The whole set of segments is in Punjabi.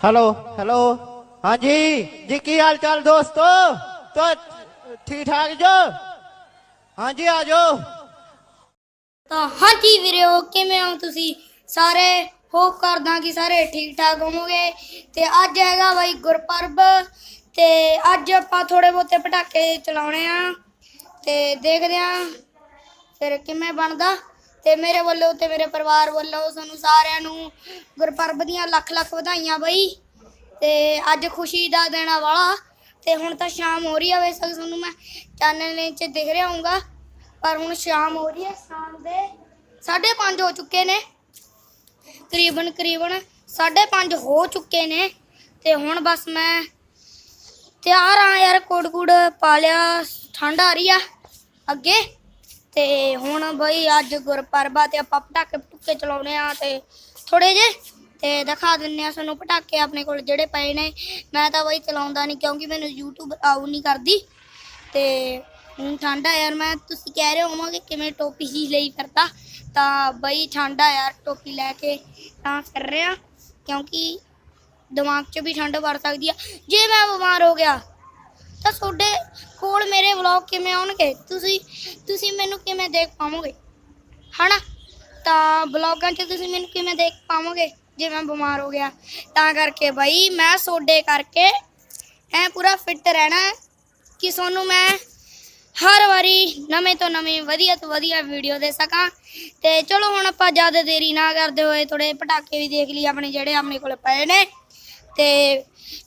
ਹੈਲੋ ਹੈਲੋ ਹਾਂਜੀ, ਜੀ ਕੀ ਹਾਲ ਚਾਲ ਦੋਸਤੋ? ਤੋ ਠੀਕ ਠਾਕ ਜੋ? ਹਾਂਜੀ, ਆ ਜਾਓ। ਤਾਂ ਹਾਂਜੀ ਵੀਰੋ, ਕਿਵੇਂ ਹੋ ਤੁਸੀਂ? ਸਾਰੇ ਹੋਪ ਕਰਦਾ ਕਿ ਸਾਰੇ ਠੀਕ ਠਾਕ ਹੋਵੋਗੇ। ਤੇ ਅੱਜ ਹੈਗਾ ਬਾਈ ਗੁਰਪਰਬ, ਤੇ ਅੱਜ ਆਪਾਂ ਥੋੜੇ ਬੋਤੇ ਪਟਾਕੇ ਚਲਾਉਣੇ ਆ। ਤੇ ਦੇਖਦੇ ਆ, ਫਿਰ ਕਿਵੇਂ ਬਣਦਾ? ਤੇ ਮੇਰੇ ਵੱਲੋਂ ਤੇ ਮੇਰੇ ਪਰਿਵਾਰ ਵੱਲੋਂ ਸਾਨੂੰ ਸਾਰਿਆਂ ਨੂੰ ਗੁਰਪਰਬ ਦੀਆਂ ਲੱਖ ਲੱਖ ਵਧਾਈਆਂ ਬਈ। ਤੇ ਅੱਜ ਖੁਸ਼ੀ ਦਾ ਦਿਨ ਆ ਵਾਲਾ। ਤੇ ਹੁਣ ਤਾਂ ਸ਼ਾਮ ਹੋ ਰਹੀ ਆ, ਵੈਸੇ ਤੁਹਾਨੂੰ ਮੈਂ ਚੈਨਲ 'ਚ ਦਿਖ ਰਿਹਾ ਹੋਊਗਾ। ਪਰ ਹੁਣ ਸ਼ਾਮ ਹੋ ਰਹੀ ਹੈ ਸ਼ਾਮ ਦੇ 5:30 ਹੋ ਚੁੱਕੇ ਨੇ। ਕਰੀਬਨ ਕਰੀਬਨ 5:30 ਹੋ ਚੁੱਕੇ ਨੇ। ਤੇ ਹੁਣ ਬਸ ਮੈਂ ਤਿਆਰ ਆ ਯਾਰ, ਕੋਟ ਕੋਟ ਪਾ ਲਿਆ, ਠੰਡ ਆ ਰਹੀ ਆ। ਅੱਗੇ ਤੇ ਹੁਣ ਬਈ ਅੱਜ ਗੁਰਪਰਬ ਆ ਤੇ ਆਪਾਂ ਪਟਾਕੇ ਪਟੂਕੇ ਚਲਾਉਣੇ ਆ ਤੇ ਥੋੜੇ ਜੇ ਤੇ ਦਿਖਾ ਦਿੰਨੇ ਆ ਸਾਨੂੰ ਪਟਾਕੇ ਆਪਣੇ ਕੋਲ ਜਿਹੜੇ ਪਏ ਨੇ। ਮੈਂ ਤਾਂ ਬਈ ਚਲਾਉਂਦਾ ਨਹੀਂ ਕਿਉਂਕਿ ਮੈਨੂੰ YouTube ਆਉ ਨਹੀਂ ਕਰਦੀ ਤੇ ਹੁਣ ਠੰਡਾ ਯਾਰ, ਮੈਂ ਤੁਸੀਂ ਕਹਿ ਰਹੇ ਹੋਵੋਗੇ ਕਿਵੇਂ ਟੋਪੀ ਹੀ ਲਈ ਕਰਦਾ ਤਾਂ ਬਈ ਠੰਡਾ ਯਾਰ, ਟੋਪੀ ਲੈ ਕੇ ਤਾਂ ਕਰ ਰਿਹਾ ਕਿਉਂਕਿ ਦਿਮਾਗ 'ਚ ਵੀ ਠੰਡ ਵੜ ਸਕਦੀ ਆ। ਜੇ ਮੈਂ ਬਿਮਾਰ ਹੋ ਗਿਆ ਤਾਂ ਤੁਹਾਡੇ ਕੋਲ ਮੇਰੇ ਵਲੌਗ ਕਿਵੇਂ ਆਉਣਗੇ? ਤੁਸੀਂ ਤੁਸੀਂ ਮੈਨੂੰ ਕਿਵੇਂ ਦੇਖ ਪਾਵੋਗੇ? ਹਨਾ? ਤਾਂ ਵਲੌਗਾਂ 'ਚ ਤੁਸੀਂ ਮੈਨੂੰ ਕਿਵੇਂ ਦੇਖ ਪਾਵੋਗੇ? ਜੇ ਮੈਂ ਬਿਮਾਰ ਹੋ ਗਿਆ, ਤਾਂ ਕਰਕੇ ਬਈ ਮੈਂ ਸੋਡੇ ਕਰਕੇ ਐ ਪੂਰਾ ਫਿੱਟ ਰਹਿਣਾ ਕਿ ਤੁਹਾਨੂੰ ਮੈਂ ਹਰ ਵਾਰੀ ਨਵੇਂ ਤੋਂ ਨਵੇਂ, ਵਧੀਆ ਤੋਂ ਵਧੀਆ ਵੀਡੀਓ ਦੇ ਸਕਾਂ। ਤੇ ਚਲੋ ਹੁਣ ਆਪਾਂ ਜ਼ਿਆਦਾ ਦੇਰੀ ਨਾ ਕਰਦੇ ਹੋਏ ਥੋੜੇ ਪਟਾਕੇ ਵੀ ਦੇਖ ਲਈ ਆਪਣੇ ਜਿਹੜੇ ਆਪਣੇ ਕੋਲ ਪਏ ਨੇ। ਤੇ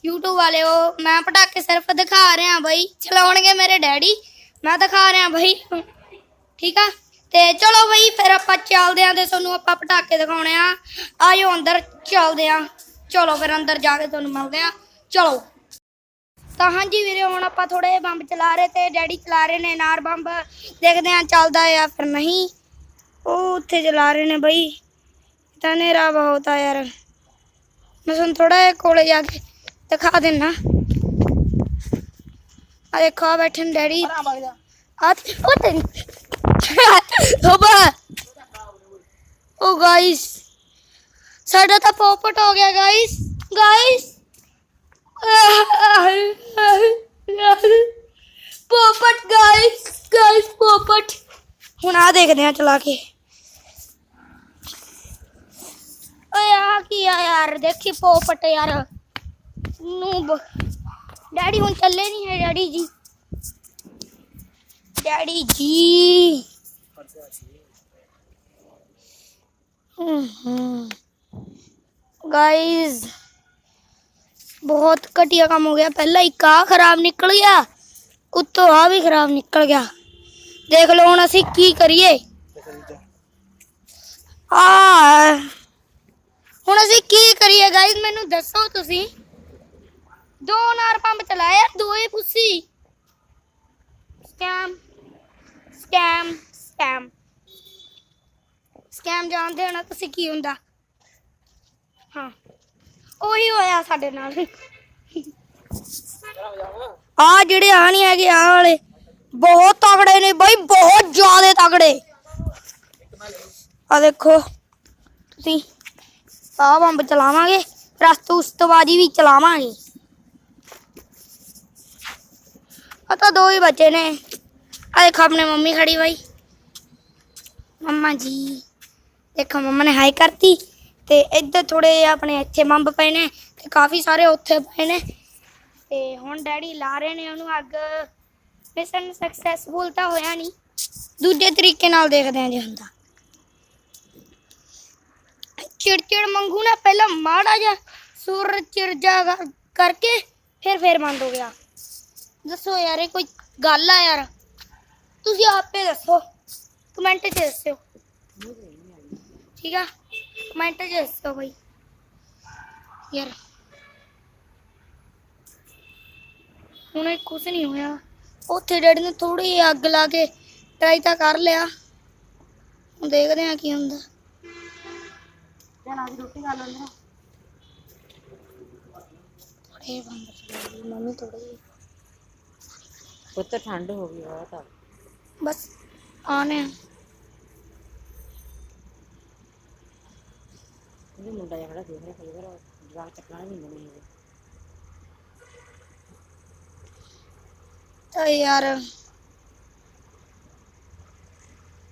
YouTube ਵਾਲਿਓ ਮੈਂ ਪਟਾਕੇ ਸਿਰਫ ਦਿਖਾ ਰਿਹਾ ਬਈ। ਚਲਾਉਣਗੇ ਮੇਰੇ ਡੈਡੀ, ਮੈਂ ਦਿਖਾ ਰਿਹਾ ਬਈ। ਠੀਕ ਆ? ਤੇ ਚਲੋ ਬਈ, ਫਿਰ ਆਪਾਂ ਚੱਲਦੇ ਆਂ ਤੇ ਤੁਹਾਨੂੰ ਆਪਾਂ ਪਟਾਕੇ ਦਿਖਾਉਣੇ ਆ। ਆਇਓ ਅੰਦਰ, ਚੱਲਦੇ ਆਂ। ਚਲੋ ਫਿਰ ਅੰਦਰ ਜਾ ਕੇ ਤੁਹਾਨੂੰ ਮਿਲਦੇ ਆ। ਚਲੋ। ਤਾਂ ਹਾਂਜੀ ਵੀਰੇ, ਹੁਣ ਆਪਾਂ ਥੋੜੇ ਬੰਬ ਚਲਾ ਰਹੇ ਤੇ ਡੈਡੀ ਚਲਾ ਰਹੇ ਨੇ ਨਾਰ ਬੰਬ। ਦੇਖਦੇ ਆਂ ਚੱਲਦਾ ਆ ਫਿਰ ਨਹੀਂ। ਉਹ ਉੱਥੇ ਚਲਾ ਰਹੇ ਨੇ ਬਈ। ਤਾਂ ਨੇਰਾ ਬਹੁਤ ਆ ਯਾਰ। ਮੈਂ ਤੁਹਾਨੂੰ ਥੋੜਾ ਜਿਹਾ ਕੋਲੇ ਜਾ ਕੇ ਦਿਖਾ ਦਿੰਨਾ ਆ ਦੇਖੋ ਆ ਬੈਠੇ ਨੇ ਡੈਡੀ ਆ ਤੇ ਉਹ ਤੇਰੀ ਤੋਬਾ ਓ ਗਾਇਸ ਸਾਡਾ ਤਾਂ ਪੋਪਟ ਹੋ ਗਿਆ ਗਾਇਸ ਗਾਇਸ ਪੋਪਟ ਗਾਇਸ ਗਾਇਸ ਪੋਪਟ ਹੁਣ ਆ ਦੇਖਦੇ ਆ ਚਲਾ ਕੇ ਓਏ ਆ ਕੀ ਆ ਯਾਰ ਦੇਖੀ ਪੋਪਟ ਯਾਰ ਨੂਬ ਡੈਡੀ ਹੁਣ ਚੱਲੇ ਨਹੀਂ ਹੈ ਡੈਡੀ ਜੀ ਡੈਡੀ ਜੀ ਗਾइस ਬਹੁਤ ਘਟੀਆ ਕੰਮ ਹੋ ਗਿਆ ਪਹਿਲਾਂ ਇੱਕ ਆ ਖਰਾਬ ਨਿਕਲ ਗਿਆ ਉੱਤੋਂ ਆ ਵੀ ਖਰਾਬ ਨਿਕਲ ਗਿਆ ਦੇਖ ਲਓ ਹੁਣ ਅਸੀਂ ਕੀ ਕਰੀਏ ਆ ਗਾਇਸ ਮੈਨੂੰ ਦੱਸੋ ਤੁਸੀਂ। ਦੋ ਨਾਰ ਪੰਪ ਚਲਾਇਆ ਦੋ ਪੁੱਸੀ ਸਕੈਮ ਸਕੈਮ ਸਕੈਮ ਸਕੈਮ ਜਾਣਦੇ ਹੋ ਨਾ ਤੁਸੀਂ ਕੀ ਹੁੰਦਾ। ਹਾਂ, ਉਹੀ ਹੋਇਆ ਸਾਡੇ ਨਾਲ। ਆ ਜਿਹੜੇ ਆ ਨਹੀਂ ਹੈਗੇ ਆ ਵਾਲੇ, ਬਹੁਤ ਤਗੜੇ ਨੇ ਬਾਈ, ਬਹੁਤ ਜ਼ਿਆਦਾ ਤਗੜੇ ਆ ਦੇਖੋ, ਤੁਸੀਂ ਆ ਬੰਬ ਚਲਾਵਾਂਗੇ ਰਸਤ ਉਸਤਬਾਜੀ ਵੀ ਚਲਾਵਾਂਗੇ। ਆ ਤਾਂ ਦੋ ਹੀ ਬੱਚੇ ਨੇ। ਆ ਦੇਖੋ ਆਪਣੇ ਮੰਮੀ ਖੜੀ ਬਾਈ। ਮੰਮਾ ਜੀ, ਦੇਖੋ ਮੰਮਾ ਨੇ ਹਾਈ ਕਰਤੀ ਤੇ ਇੱਧਰ ਥੋੜੇ ਆਪਣੇ ਇੱਥੇ ਬੰਬ ਪਏ ਨੇ ਤੇ ਕਾਫੀ ਸਾਰੇ ਉੱਥੇ ਪਏ ਨੇ। ਤੇ ਹੁਣ ਡੈਡੀ ਲਾ ਰਹੇ ਨੇ ਉਹਨੂੰ ਅੱਗ। ਮਿਸ਼ਨ ਸਕਸੈਸਫੁਲ ਤਾਂ ਹੋਇਆ ਨਹੀਂ। ਦੂਜੇ ਤਰੀਕੇ ਨਾਲ ਦੇਖਦੇ ਹਾਂ ਜੇ ਹੁੰਦਾ। ਚਿੜਚਿੜ ਮੰਗੂ ਨਾ, ਪਹਿਲਾਂ ਮਾੜਾ ਜਿਹਾ ਸੁਰ ਚਿਰਜਾ ਕਰਕੇ ਫਿਰ ਫਿਰ ਬੰਦ ਹੋ ਗਿਆ। ਦੱਸੋ ਯਾਰ, ਇਹ ਕੋਈ ਗੱਲ ਆ ਯਾਰ? ਤੁਸੀਂ ਆਪੇ ਦੱਸੋ। ਕਮੈਂਟ 'ਚ ਦੱਸਿਓ। ਠੀਕ ਆ? ਕਮੈਂਟ 'ਚ ਦੱਸੋ ਬਈ। ਯਾਰ। ਹੁਣ ਇਹ ਕੁਝ ਨਹੀਂ ਹੋਇਆ। ਉੱਥੇ ਡੈਡੀ ਨੇ ਥੋੜੀ ਜਿਹੀ ਅੱਗ ਲਾ ਕੇ ਟਰਾਈ ਤਾਂ ਕਰ ਲਿਆ। ਦੇਖਦੇ ਆ ਕੀ ਹੁੰਦਾ। ਥੋੜੇ ਬੰਦ ਚਲਾਈ ਮੰਮੀ ਥੋੜੇ ਪੁੱਤ ਠੰਡ ਹੋ ਗਈ ਬਹੁਤ ਆ। ਬਸ ਆਨੇ ਇਹ ਮੁੰਡਾ ਜਿਹੜਾ ਦੇਖ ਰਿਹਾ ਕਈ ਵਾਰ ਜਵਾਕ ਚੱਕਣਾ ਨਹੀਂ ਦਿੰਦੇ ਨੇ ਤਾਂ ਯਾਰ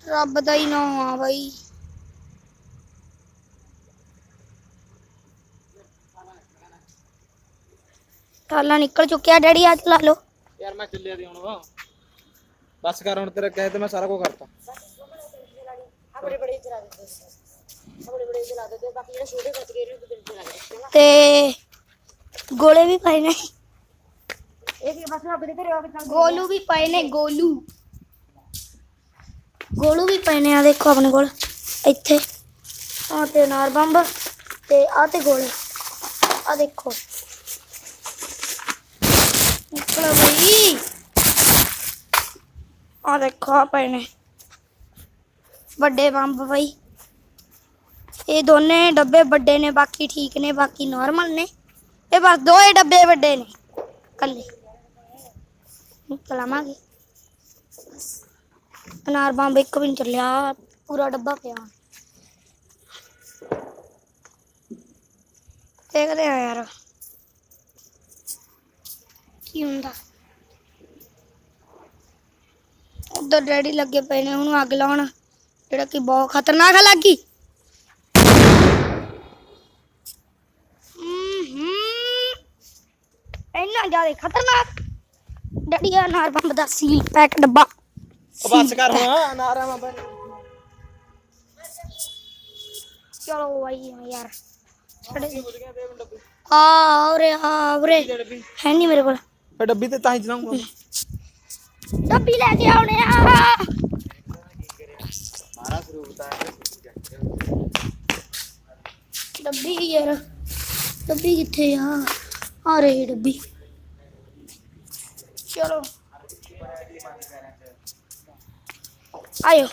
ਰੱਬ ਦਾ ਹੀ ਨਾਮ ਆ ਬਾਈ। ਟਾਲਾ ਨਿਕਲ ਚੁੱਕਿਆ ਡੈਡੀ ਆ ਚਲਾ ਲਓ। ਯਾਰ ਮੈਂ ਚੱਲਿਆ ਦੀ ਹੁਣ। ਬਸ ਕਰ ਹੁਣ ਤੇਰਾ ਕਹੇ ਤੇ ਮੈਂ ਸਾਰਾ ਕੁਝ ਕਰਤਾ। ਬੜੇ ਬੜੇ ਚਲਾ ਦਿੰਦੇ ਬੜੇ ਬੜੇ ਚਲਾ ਦਿੰਦੇ ਬਾਕੀ ਜਿਹੜੇ ਛੋਟੇ ਬੱਚ ਗਏ ਨੇ ਤੇ ਚਲਾ ਦਿੰਦੇ ਤੇ ਗੋਲੇ ਵੀ ਪਏ ਨੇ। ਇਹ ਕੀ ਬਸ ਦੇ ਘਰੇ ਆ ਕੇ ਗੋਲੂ ਵੀ ਪਏ ਨੇ ਗੋਲੂ। ਗੋਲੂ ਵੀ ਪਏ ਨੇ ਆ ਦੇਖੋ ਆਪਣੇ ਕੋਲ ਇੱਥੇ। ਆ ਤੇ ਨਾਰ ਬੰਬ ਤੇ ਆ ਤੇ ਗੋਲੇ। ਆ ਦੇਖੋ। ਨਿਕਲੋ ਬਈ ਆ ਦੇਖੋ ਆ ਪਏ ਨੇ ਵੱਡੇ ਬੰਬ ਬਈ ਇਹ ਦੋਨੇ ਡੱਬੇ ਵੱਡੇ ਨੇ ਬਾਕੀ ਠੀਕ ਨੇ ਬਾਕੀ ਨਾਰਮਲ ਨੇ ਇਹ ਬਸ ਦੋ ਹੀ ਡੱਬੇ ਵੱਡੇ ਨੇ ਕੱਲੇ ਚਲਾਵਾਂਗੇ ਅਨਾਰ ਬੰਬ ਇੱਕ ਵੀ ਨਹੀਂ ਚੱਲਿਆ ਪੂਰਾ ਡੱਬਾ ਪਿਆ ਦੇਖਦੇ ਆ ਯਾਰ ਕੀ ਹੁੰਦਾ? ਉਧਰ ਡੈਡੀ ਲੱਗੇ ਪਏ ਨੇ ਉਹਨੂੰ ਅੱਗ ਲਾਉਣ। ਜਿਹੜਾ ਕਿ ਬਹੁਤ ਖਤਰਨਾਕ ਹੈ ਲੱਗੀ। ਇੰਨਾ ਜ਼ਿਆਦਾ ਖਤਰਨਾਕ। ਡੈਡੀ ਆ ਅਨਾਰ ਬੰਬ ਦਾ ਸੀਲ ਪੈਕ ਡੱਬਾ। ਬਸ ਕਰ ਹੁਣ ਨਾਰਾ ਮੈਂ ਚਲੋ ਬਾਈ ਯਾਰ। ਆ ਉਰੇ ਆ ਉਰੇ। ਹੈ ਨਹੀਂ ਮੇਰੇ ਕੋਲ। ਫੇ ਡੱਬੀ ਤੇ ਤਾਂ ਹੀ ਚਲਾਉਂਗਾ। ਡੱਬੀ ਲੈ ਕੇ ਆਉਣੇ ਆ। ਡੱਬੀ ਯਾਰ, ਡੱਬੀ ਕਿੱਥੇ ਆ? ਆ ਰਹੀ ਡੱਬੀ। ਚਲੋ। ਆਇਓ।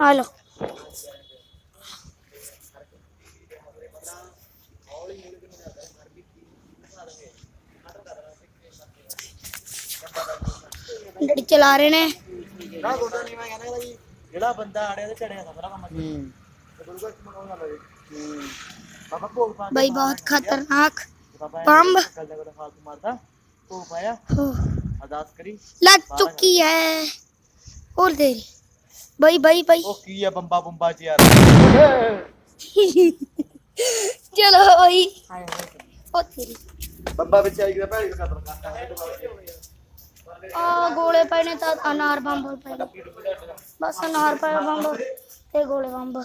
ਆ ਲੋ ਡੈਡੀ ਚਲਾ ਰਹੇ ਨੇ। ਨਾ ਗੋਡਾ ਨਹੀਂ ਮੈਂ ਕਹਿੰਦਾ ਜੀ ਜਿਹੜਾ ਬੰਦਾ ਆੜਿਆ ਤੇ ਚੜਿਆ ਦਾ ਮੇਰਾ ਕੰਮ ਹੂੰ। ਗੁਰੂ ਘਰ ਮਕਾਉਣਾ ਲੱਗੇ ਹੂੰ ਬਾਬਾ ਭੋਗ ਪਾ ਬਾਈ ਬਹੁਤ ਖਤਰਨਾਕ ਬਾਬਾ ਬੰਬ। ਕੱਲ ਦਾ ਕੋਲ ਫਾਲਤੂ ਮਾਰਦਾ ਭੋਗ ਪਾਇਆ। ਹੋ, ਅਰਦਾਸ ਕਰੀ। ਲੱਗ ਚੁੱਕੀ ਹੈ ਹੋਰ ਦੇਰੀ ਬਾਈ ਬਾਈ ਬਾਈ। ਉਹ ਕੀ ਆ ਬੰਬਾ ਬੰਬਾ ਚ ਯਾਰ। ਚਲੋ ਬਾਈ। ਉਹ ਤੇਰੀ। ਬੰਬਾ ਵਿੱਚ ਆਈ ਗਿਆ ਕਦਰ ਕਰਦਾ ਆ ਗੋਲੇ ਪਏ ਨੇ ਤਾਂ ਅਨਾਰ ਬੰਬ ਪਏ ਨੇ ਬਸ ਅਨਾਰ ਪਏ ਬੰਬ ਤੇ ਗੋਲੇ ਬੰਬ।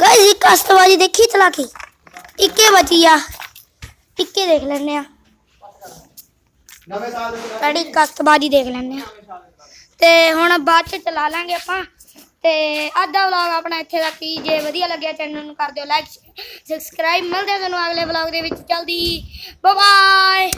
ਗਾਇਸ, ਇੱਕ ਕਸਤਵਾਜੀ ਦੇਖੀ ਚਲਾ ਕੇ ਇੱਕੇ ਬਚੀ ਆ। ਇੱਕੇ ਦੇਖ ਲੈਣੇ ਆ। ਨਵੇਂ ਸਾਲ ਦੇ ਸਾਡੀ ਕਸਤਬਾਜੀ ਦੇਖ ਲੈਣੇ ਆ। ਤੇ ਹੁਣ ਬਾਅਦ ਚ ਚਲਾ ਲਾਂਗੇ ਆਪਾਂ। ਤੇ ਅੱਜ ਦਾ ਵਲੌਗ ਆਪਣਾ ਇੱਥੇ ਤੱਕ ਹੀ। ਜੇ ਵਧੀਆ ਲੱਗਿਆ ਚੈਨਲ ਨੂੰ ਕਰ ਦਿਓ ਲਾਈਕ ਸਬਸਕ੍ਰਾਈਬ ਮਿਲਦੇ ਆ ਤੁਹਾਨੂੰ ਅਗਲੇ ਵਲੌਗ ਦੇ ਵਿੱਚ। ਜਲਦੀ। Bye bye